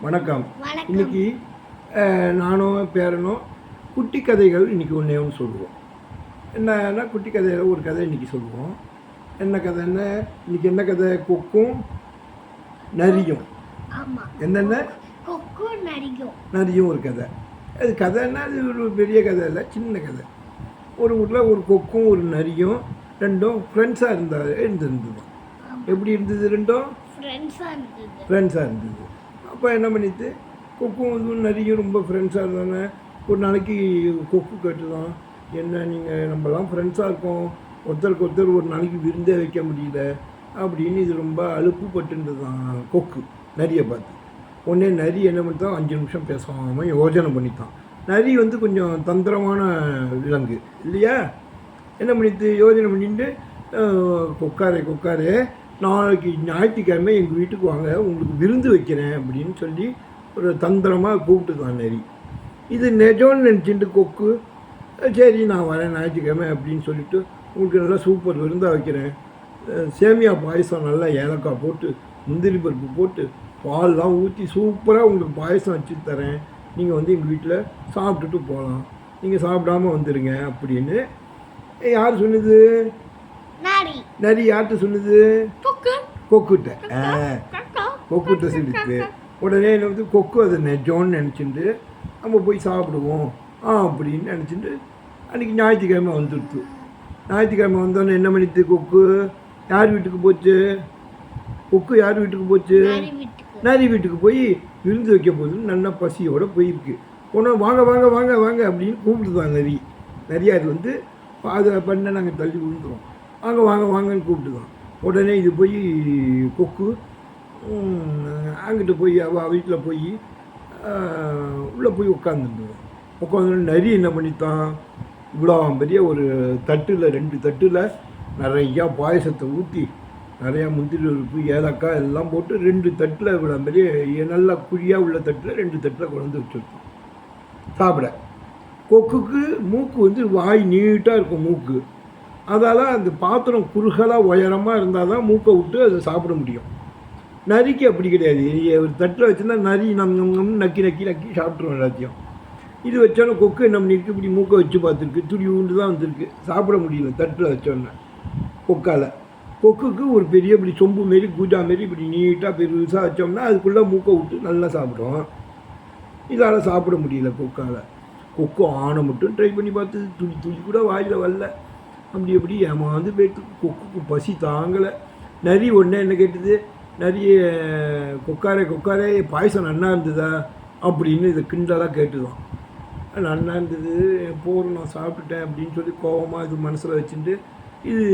வணக்கம். இன்னைக்கு நானும் பேரனும் குட்டி கதைகள் இன்னைக்கு ஒன்றே ஒன்று சொல்லுவோம். என்னன்னா குட்டி கதையில் ஒரு கதை இன்னைக்கு சொல்லுவோம். என்ன கதைன்னா இன்னைக்கு என்ன கதை? கொக்கும் நரியும். என்னென்ன? நரியும். ஒரு கதை. அது கதைன்னா அது ஒரு பெரிய கதை இல்லை சின்ன கதை. ஒரு ஊரில் ஒரு கொக்கும் ஒரு நரியும் ரெண்டும் ஃப்ரெண்ட்ஸாக இருந்தா இருந்திருந்தது. எப்படி இருந்தது ரெண்டும்? ஃப்ரெண்ட்ஸாக இருந்தது. அப்போ என்ன பண்ணிட்டு கொக்கும் வந்து நிறைய ரொம்ப ஃப்ரெண்ட்ஸாக இருந்தாங்க. ஒரு நாளைக்கு கொக்கு கேட்டுதான் என்ன நீங்கள் நம்மலாம் ஃப்ரெண்ட்ஸாக இருக்கோம். ஒருத்தருக்கு ஒருத்தர் ஒரு நாளைக்கு விருந்தே வைக்க முடியல. அப்படின்னு இது ரொம்ப அலுப்பு தான் கொக்கு நரியை பார்த்து. உடனே நரி என்ன பண்ணித்தான் அஞ்சு நிமிஷம் பேசாமல் யோஜனை பண்ணித்தான் நரி வந்து கொஞ்சம் தந்திரமான விலங்கு இல்லையா? என்ன பண்ணிட்டு யோஜனை பண்ணிட்டு கொக்காரே கொக்காரே நாளைக்கு ஞாயிற்றுக்கிழமை எங்கள் வீட்டுக்கு வாங்க உங்களுக்கு விருந்து வைக்கிறேன் அப்படின்னு சொல்லி ஒரு தந்திரமாக கூப்பிட்டுதான் நரி. இது நெஜம்னு நினச்சிட்டு கொக்கு சரி நான் வரேன் ஞாயிற்றுக்கிழமை அப்படின்னு சொல்லிட்டு உங்களுக்கு நல்லா சூப்பர் விருந்தாக வைக்கிறேன். சேமியா பாயசம் நல்லா ஏலக்காய் போட்டு முந்திரி பருப்பு போட்டு பால்லாம் ஊற்றி சூப்பராக உங்களுக்கு பாயசம் வச்சு தரேன். நீங்கள் வந்து எங்கள் வீட்டில் சாப்பிட்டுட்டு போகலாம் நீங்கள் சாப்பிடாம வந்துடுங்க அப்படின்னு. யார் சொன்னது? நரி யார்கிட்ட சொன்னது? கொக்குட்ட. கொக்குட்ட சொல்லிட்டு. உடனே என்ன வந்து கொக்கு அதை நெஜோன்னு நினச்சிட்டு நம்ம போய் சாப்பிடுவோம். ஆ அப்படின்னு நினச்சிட்டு அன்றைக்கி ஞாயிற்றுக்கிழமை வந்துடுத்து. ஞாயிற்றுக்கிழமை வந்தோன்னே என்ன பண்ணிட்டு கொக்கு? யார் வீட்டுக்கு போச்சு? கொக்கு யார் வீட்டுக்கு போச்சு? நரி வீட்டுக்கு. போய் விருந்து வைக்க போகுது நல்லா பசியோட போயிருக்கு. போனால் வாங்க வாங்க வாங்க வாங்க அப்படின்னு கூப்பிட்டுதான் நரி. நரியார் வந்து அதை பண்ண நாங்கள் தள்ளி விழுந்துறோம் வாங்க வாங்க வாங்கன்னு கூப்பிட்டுதான். உடனே இது போய் கொக்கு ம், அங்கிட்டு போய் அவ வீட்டில் போய் உள்ளே போய் உட்காந்துருந்தோம் உட்காந்து நரி என்ன பண்ணித்தான்? இவ்வளோ பெரிய ஒரு தட்டில் ரெண்டு தட்டில் நிறையா பாயசத்தை ஊற்றி நிறையா முந்திரி உறுப்பு ஏலக்காய் எல்லாம் போட்டு ரெண்டு தட்டில் இவ்வளோ பெரிய நல்லா குழியாக உள்ள தட்டில் ரெண்டு தட்டில் கொண்டு வச்சுருக்கோம். சாப்பிட. கொக்குக்கு மூக்கு வந்து வாய் நீட்டாக இருக்கும் மூக்கு. அதால் அந்த பாத்திரம் குறுகலாக உயரமாக இருந்தால் தான் மூக்கை விட்டு அதை சாப்பிட முடியும். நரிக்கு அப்படி கிடையாது. ஒரு தட்டில் வச்சுருந்தா நரி நம் நம் நக்கி நக்கி நக்கி சாப்பிட்ருவோம் எல்லாத்தையும். இது வச்சோன்னே கொக்கு என்ன இருக்குது இப்படி மூக்கை வச்சு பார்த்துருக்கு. துடி உண்டு தான் வந்திருக்கு. சாப்பிட முடியல தட்டில் வச்சோன்னே கொக்கால். கொக்குக்கு ஒரு பெரிய இப்படி சொம்பு மாரி கூஜா மாரி இப்படி நீட்டாக பெருசாக வச்சோம்னா அதுக்குள்ளே மூக்கை விட்டு நல்லா சாப்பிடும். இதால் சாப்பிட முடியல கொக்கால். கொக்கு ஆணை மட்டும் ட்ரை பண்ணி பார்த்து துளி துளி கூட வாயில் வரல. அப்படி எப்படி ஏமாந்து போயிட்டு கொக்குக்கு பசி தாங்கலை. நரி ஒன்று என்ன கேட்டது? நிறைய கொக்காரே கொக்காரே பாயசம் நன்னா இருந்ததா? அப்படின்னு இதை கிண்டலாக கேட்டுதான். நன்னா இருந்தது போகிறோம் நான் சாப்பிட்டுட்டேன் அப்படின்னு சொல்லி கோவமாக இது மனசில் வச்சுட்டு இது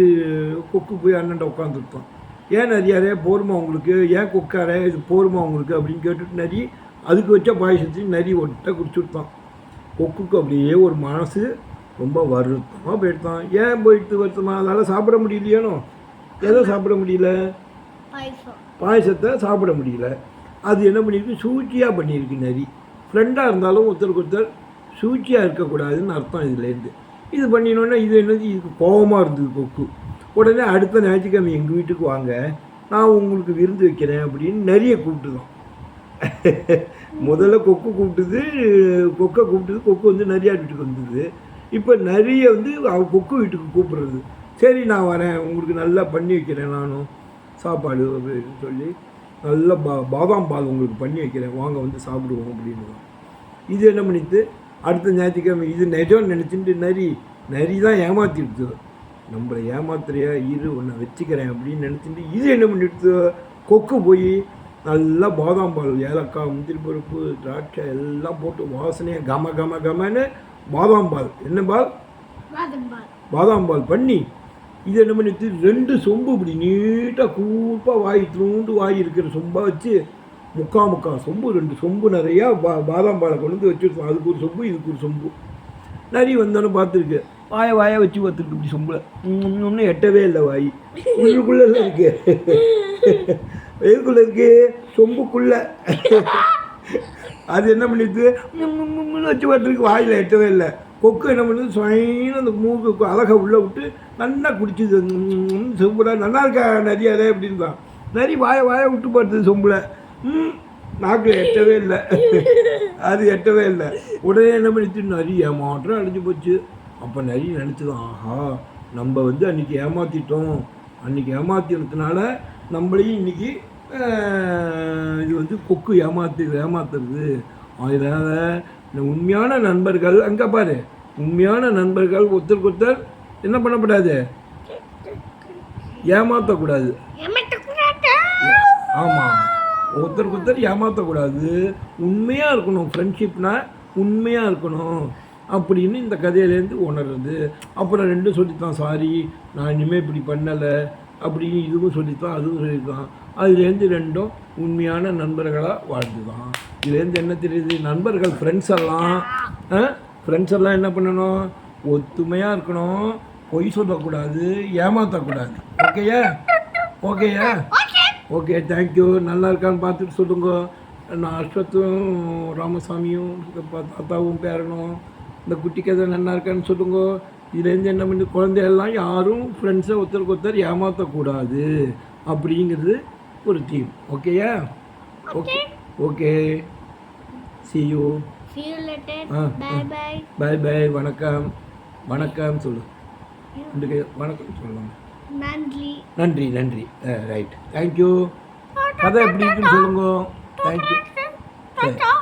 கொக்கு போய் அண்ணன்ட்ட உட்காந்துருப்பான் ஏன் நிறையாரே போருமா உங்களுக்கு? ஏன் கொக்காரே இது போருமா உங்களுக்கு? அப்படின்னு கேட்டுட்டு நரி அதுக்கு வச்ச பாயசத்தையும் நரி ஒட்ட குடிச்சுருப்பான் கொக்குக்கு அப்படியே ஒரு மனசு ரொம்ப வருத்தமாக போயிட்டான் ஏன் போயிட்டு வருத்தமா? அதனால் சாப்பிட முடியலையானோ? எதை சாப்பிட முடியல? பாயசத்தை சாப்பிட முடியல. அது என்ன பண்ணியிருக்கு சூழ்ச்சியாக பண்ணியிருக்கு நரி. ஃப்ரெண்டாக இருந்தாலும் ஒருத்தருக்கு ஒருத்தர் சூழ்ச்சியாக இருக்கக்கூடாதுன்னு அர்த்தம் இதுலேருந்து இது பண்ணினோன்னே இது என்னது? இதுக்கு கோபமாக இருந்தது கொக்கு உடனே அடுத்த ஞாயிற்றுக்கிழமை எங்கள் வீட்டுக்கு வாங்க. நான் உங்களுக்கு விருந்து வைக்கிறேன் அப்படின்னு நிறைய கூப்பிட்டுதான். முதல்ல கொக்கு கூப்பிட்டுது கொக்கை கூப்பிட்டுது கொக்கு வந்து நரியார் வீட்டுக்கு வந்தது. இப்போ நிறைய வந்து அவ கொக்கு வீட்டுக்கு கூப்பிட்றது. சரி நான் வரேன். உங்களுக்கு நல்லா பண்ணி வைக்கிறேன் நானும் சாப்பாடு அப்படின்னு சொல்லி நல்ல பா பாதாம் பால் உங்களுக்கு பண்ணி வைக்கிறேன். வாங்க வந்து சாப்பிடுவோம் அப்படின்னு. இது என்ன பண்ணிட்டு அடுத்த ஞாயிற்றுக்கிழமை இது நிஜம்னு நினச்சிட்டு நரி நரி தான் ஏமாத்திடுது. நம்மளை ஏமாத்துறையா? இரு உன்னை வச்சுக்கிறேன் அப்படின்னு நினச்சிட்டு இது என்ன பண்ணிடுச்சு கொக்கு போய் நல்லா பாதாம் பால் ஏலக்காய் முந்திரி பருப்பு திராட்சை எல்லாம் போட்டு வாசனையாக கம கம கமன்னு பாதாம் பால் என்ன பால் பாதம் பால் பண்ணி இது என்ன பண்ணிட்டு ரெண்டு சொம்பு இப்படி நீட்டாக கூப்பாக வாய் தூண்டு வாய் இருக்கிற சொம்பாக வச்சு முக்கா முக்கா சொம்பு ரெண்டு சொம்பு நிறையா பா பாதாம் பாலை கொண்டு வந்து வச்சுருக்கோம். அதுக்கு ஒரு சொம்பு இதுக்கு ஒரு சொம்பு. நிறைய வந்தோன்னு பார்த்துருக்கு. வாய வாய வச்சு பார்த்துருக்கு இப்படி சொம்பில். இன்னும் எட்டவே இல்லை வாய். உள்ளுக்குள்ளே இருக்கு. எதுக்குள்ளே இருக்கு? சொம்புக்குள்ளே. அது என்ன பண்ணிட்டு வச்சு பார்த்துருக்கு வாயில் எட்டவே இல்லை. கொக்கு என்ன பண்ணுது? சுவைன்னு அந்த மூக்கு அழகை உள்ளே விட்டு நல்லா குடிச்சுது. சூப்பராக நல்லா இருக்கா நரியாதே அப்படின்னு தான் நரி வாய வாய விட்டு பார்த்தது சொம்புல. ம் நாக்கு எட்டவே இல்லை. அது எட்டவே இல்லை. உடனே என்ன பண்ணிட்டு நரி ஏமாற்றம் அழிஞ்சு போச்சு. அப்போ நரி நினச்சிதான் ஆஹா நம்ம வந்து அன்றைக்கி ஏமாற்றிட்டோம் அன்றைக்கி ஏமாத்தினதுனால நம்மளையும் இன்னைக்கு இது வந்து கொக்கு ஏமாத்து ஏமாத்துறது. அதனால் இந்த உண்மையான நண்பர்கள் அங்கே பாரு உண்மையான நண்பர்கள் ஒருத்தருக்கு ஒருத்தர் என்ன பண்ணக்கூடாது? ஏமாற்றக்கூடாது ஏமாற்றக்கூடாது ஆமாம் ஒருத்தருக்கு ஒருத்தர் ஏமாற்றக்கூடாது உண்மையாக இருக்கணும். ஃப்ரெண்ட்ஷிப்னா உண்மையாக இருக்கணும். அப்படின்னு இந்த கதையிலேருந்து உணர்றது. அப்புறம் ரெண்டும் சொல்லித்தான் சாரி நான் இனிமேல் இப்படி பண்ணலை. அப்படின்னு இதுவும் சொல்லித்தான் அதுவும் சொல்லித்தான் அதுலேருந்து ரெண்டும் உண்மையான நண்பர்களாக வாழ்ந்துதான். இதுலேருந்து என்ன தெரியுது? நண்பர்கள் ஃப்ரெண்ட்ஸ் எல்லாம் ஃப்ரெண்ட்ஸ் எல்லாம் என்ன பண்ணணும்? ஒத்துமையாக இருக்கணும். பொய் சொல்லக்கூடாது ஏமாற்றக்கூடாது ஓகேயா? ஓகேயா? ஓகே. தேங்க்யூ நல்லா இருக்கான்னு பார்த்துட்டு சொல்லுங்க. நான் அஸ்வத்தும் ராமசாமியும் தாத்தாவும் பேரனும் இந்த குட்டி கதை நல்லா இருக்கான்னு சொல்லுங்க. இதுலேருந்து என்ன பண்ணி குழந்தையெல்லாம் யாரும் ஃப்ரெண்ட்ஸை ஒருத்தருக்கு ஒருத்தர் ஏமாற்றக்கூடாது அப்படிங்கிறது ஒரு தீம் ஓகேயா okay okay bye bye. Bye bye வணக்கம். வணக்கம் சொல்லு. வணக்கம் சொல்லலாம் நன்றி. நன்றி நன்றி. ரைட் தேங்க்யூ கதை எப்படி இருக்குன்னு சொல்லுங்க. தேங்க்யூ